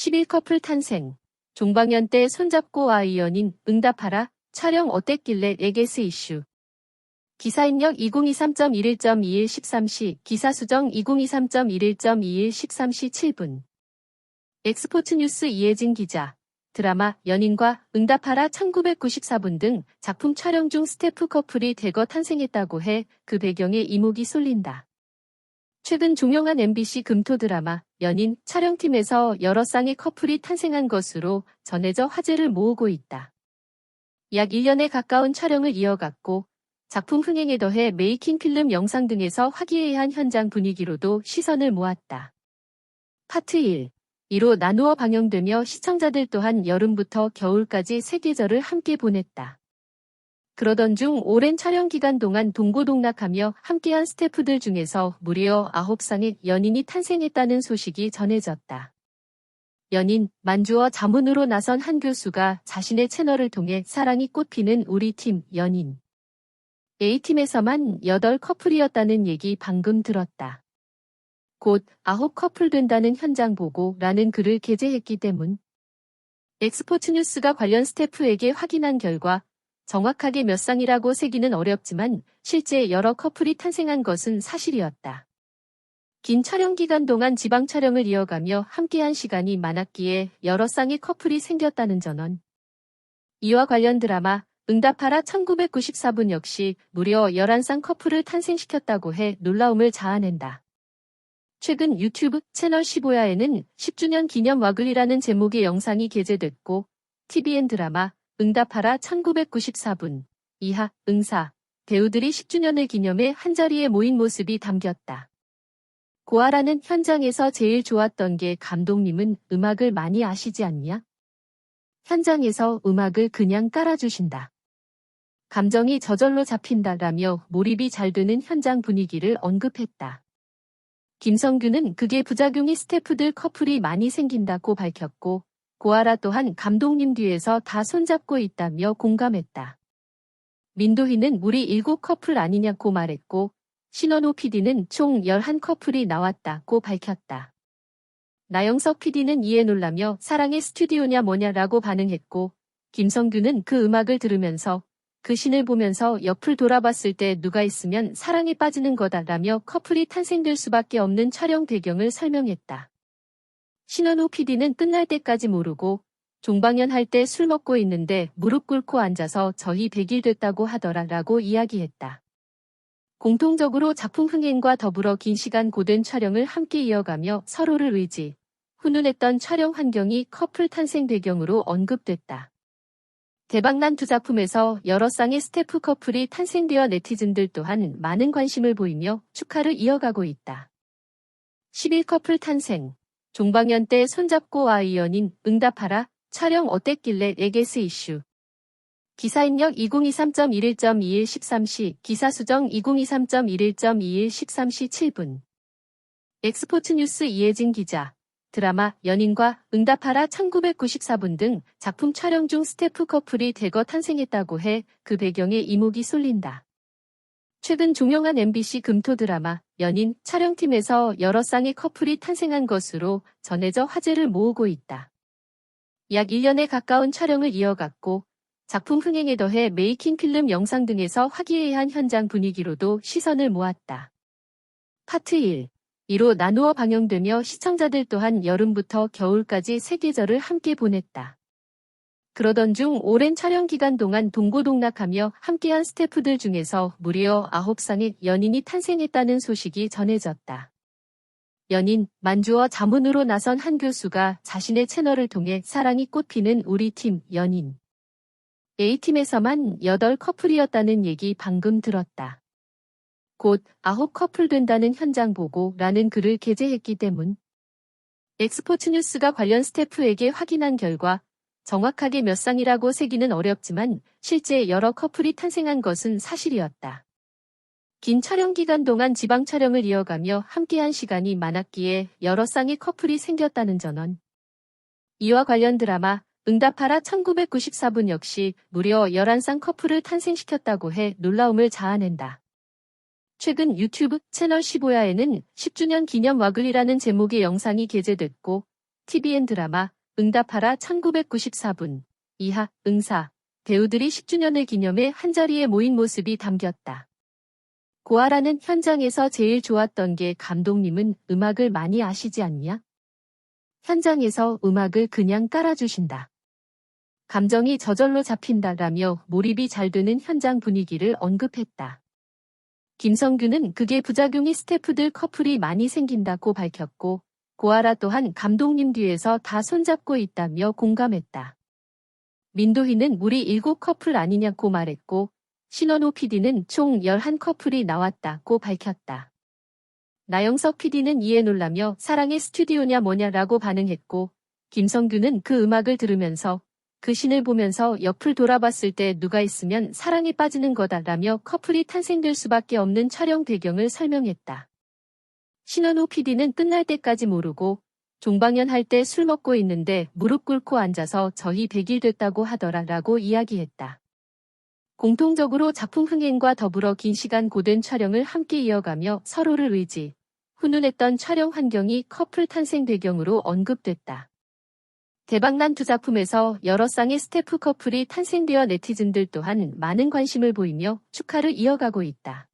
11커플 탄생. 종방연 때 손잡고 아이 연인 응답하라. 촬영 어땠길래 에게스 이슈. 기사 입력 2023.21.21 13시 기사 수정 2023.21.21 13시 7분. 엑스포츠 뉴스 이혜진 기자. 드라마 연인과 응답하라 1994분 등 작품 촬영 중 스태프 커플이 대거 탄생했다고 해 그 배경에 이목이 쏠린다. 최근 종영한 MBC 금토 드라마 연인 촬영팀에서 여러 쌍의 커플이 탄생한 것으로 전해져 화제를 모으고 있다. 약 1년에 가까운 촬영을 이어갔고 작품 흥행에 더해 메이킹 필름 영상 등에서 화기애애한 현장 분위기로도 시선을 모았다. 파트 1 이로 나누어 방영되며 시청자들 또한 여름부터 겨울까지 세 계절을 함께 보냈다. 그러던 중 오랜 촬영 기간 동안 동고동락하며 함께한 스태프들 중에서 무려 9쌍의 연인이 탄생했다는 소식이 전해졌다. 연인 만주어 자문으로 나선 한 교수가 자신의 채널을 통해 사랑이 꽃피는 우리 팀 연인 A팀에서만 8 커플이었다는 얘기 방금 들었다. 곧 9커플 된다는 현장 보고라는 글을 게재했기 때문 엑스포츠 뉴스가 관련 스태프에게 확인한 결과 정확하게 몇 쌍이라고 세기는 어렵지만 실제 여러 커플이 탄생한 것은 사실이었다. 긴 촬영 기간 동안 지방 촬영을 이어가며 함께한 시간이 많았기에 여러 쌍의 커플이 생겼다는 전원. 이와 관련 드라마 응답하라 1994분 역시 무려 11쌍 커플을 탄생시켰다고 해 놀라움을 자아낸다. 최근 유튜브 채널 15야에는 10주년 기념 와글이라는 제목의 영상이 게재됐고 TVN 드라마 응답하라 1994분 이하 응사 배우들이 10주년을 기념해 한자리에 모인 모습이 담겼다. 고아라는 현장에서 제일 좋았던 게 감독님은 음악을 많이 아시지 않냐? 현장에서 음악을 그냥 깔아주신다. 감정이 저절로 잡힌다라며 몰입이 잘 되는 현장 분위기를 언급했다. 김성규는 그게 부작용이 스태프들 커플이 많이 생긴다고 밝혔고 고아라 또한 감독님 뒤에서 다 손잡고 있다며 공감했다. 민도희는 우리 일곱 커플 아니냐고 말했고 신원호 PD는 총 11커플이 나왔다고 밝혔다. 나영석 PD는 이에 놀라며 사랑의 스튜디오냐 뭐냐라고 반응했고 김성규는 그 음악을 들으면서 그 신을 보면서 옆을 돌아봤을 때 누가 있으면 사랑에 빠지는 거다라며 커플이 탄생될 수밖에 없는 촬영 배경을 설명했다. 신원호 PD는 끝날 때까지 모르고 종방연 할 때 술 먹고 있는데 무릎 꿇고 앉아서 저희 100일 됐다고 하더라 라고 이야기했다. 공통적으로 작품 흥행과 더불어 긴 시간 고된 촬영을 함께 이어가며 서로를 의지, 훈훈했던 촬영 환경이 커플 탄생 배경으로 언급됐다. 대박난 두 작품에서 여러 쌍의 스태프 커플이 탄생되어 네티즌들 또한 많은 관심을 보이며 축하를 이어가고 있다. 11 커플 탄생 종방연 때 손잡고 아이 연인 응답하라 촬영 어땠길래 에게스 이슈? 기사 입력 2023.21.21 13시 기사 수정 2023.21.21 13시 7분. 엑스포츠 뉴스 이혜진 기자. 드라마 연인과 응답하라 1994분 등 작품 촬영 중 스태프 커플이 대거 탄생했다고 해 그 배경에 이목이 쏠린다. 최근 종영한 MBC 금토 드라마 연인 촬영팀에서 여러 쌍의 커플이 탄생한 것으로 전해져 화제를 모으고 있다. 약 1년에 가까운 촬영을 이어갔고 작품 흥행에 더해 메이킹 필름 영상 등에서 화기애애한 현장 분위기로도 시선을 모았다. 파트 1 이로 나누어 방영되며 시청자들 또한 여름부터 겨울까지 세 계절을 함께 보냈다. 그러던 중 오랜 촬영 기간 동안 동고동락하며 함께한 스태프들 중에서 무려 9쌍의 연인이 탄생했다는 소식이 전해졌다. 연인 만주어 자문으로 나선 한 교수가 자신의 채널을 통해 사랑이 꽃피는 우리 팀 연인 A팀에서만 8 커플이었다는 얘기 방금 들었다. 곧 9커플 된다는 현장 보고라는 글을 게재했기 때문 엑스포츠 뉴스가 관련 스태프에게 확인한 결과 정확하게 몇 쌍이라고 세기는 어렵지만 실제 여러 커플이 탄생한 것은 사실이었다. 긴 촬영 기간 동안 지방 촬영을 이어가며 함께한 시간이 많았기에 여러 쌍의 커플이 생겼다는 전원. 이와 관련 드라마 응답하라 1994분 역시 무려 11쌍 커플을 탄생시켰다고 해 놀라움을 자아낸다. 최근 유튜브 채널 15야에는 10주년 기념 와글이라는 제목의 영상이 게재됐고 TVN 드라마 응답하라 1994분 이하 응사 배우들이 10주년을 기념해 한자리에 모인 모습이 담겼다. 고아라는 현장에서 제일 좋았던 게 감독님은 음악을 많이 아시지 않냐? 현장에서 음악을 그냥 깔아주신다. 감정이 저절로 잡힌다라며 몰입이 잘 되는 현장 분위기를 언급했다. 김성규는 그게 부작용이 스태프들 커플이 많이 생긴다고 밝혔고 고아라 또한 감독님 뒤에서 다 손잡고 있다며 공감했다. 민도희는 우리 일곱 커플 아니냐고 말했고 신원호 PD는 총 11커플이 나왔다고 밝혔다. 나영석 PD는 이에 놀라며 사랑의 스튜디오냐 뭐냐라고 반응했고 김성규는 그 음악을 들으면서 그 신을 보면서 옆을 돌아봤을 때 누가 있으면 사랑에 빠지는 거다라며 커플이 탄생될 수밖에 없는 촬영 배경을 설명했다. 신원호 PD는 끝날 때까지 모르고 종방연 할 때 술 먹고 있는데 무릎 꿇고 앉아서 저희 100일 됐다고 하더라 라고 이야기했다. 공통적으로 작품 흥행과 더불어 긴 시간 고된 촬영을 함께 이어가며 서로를 의지, 훈훈했던 촬영 환경이 커플 탄생 배경으로 언급됐다. 대박난 두 작품에서 여러 쌍의 스태프 커플이 탄생되어 네티즌들 또한 많은 관심을 보이며 축하를 이어가고 있다.